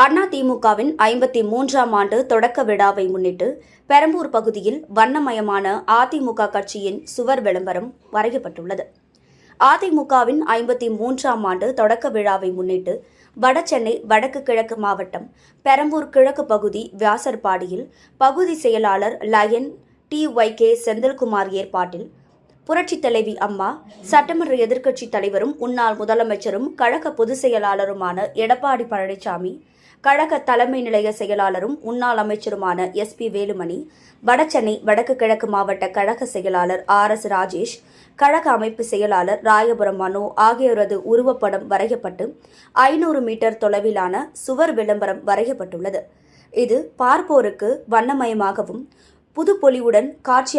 அதிமுகவின் ஐம்பத்தி மூன்றாம் ஆண்டு தொடக்க விழாவை முன்னிட்டு பெரம்பூர் பகுதியில் வண்ணமயமான அதிமுக கட்சியின் சுவர் விளம்பரம் வரையப்பட்டுள்ளது. அதிமுகவின் ஐம்பத்தி மூன்றாம் ஆண்டு தொடக்க விழாவை முன்னிட்டு வடசென்னை வடக்கு கிழக்கு மாவட்டம் பெரம்பூர் கிழக்கு பகுதி வியாசர்பாடியில் பகுதி செயலாளர் lion T Y K Senthilkumar ஏற்பாட்டில் புரட்சித் தலைவி அம்மா சட்டமன்ற எதிர்க்கட்சித் தலைவரும் முன்னாள் முதலமைச்சரும் கழக பொதுச் செயலாளருமான எடப்பாடி பழனிசாமி கழக தலைமை நிலைய செயலாளரும் முன்னாள் அமைச்சருமான எஸ் பி வேலுமணி வடசென்னை வடக்கு கிழக்கு மாவட்ட கழக செயலாளர் ஆர் எஸ் ராஜேஷ் கழக அமைப்பு செயலாளர் ராயபுரம் மனோ ஆகியோரது உருவப்படம் வரையப்பட்டு ஐநூறு மீட்டர் தொலைவிலான சுவர் விளம்பரம் வரையப்பட்டுள்ளது. இது பார்ப்போருக்கு வண்ணமயமாகவும் புதுப்பொலிவுடன் காட்சி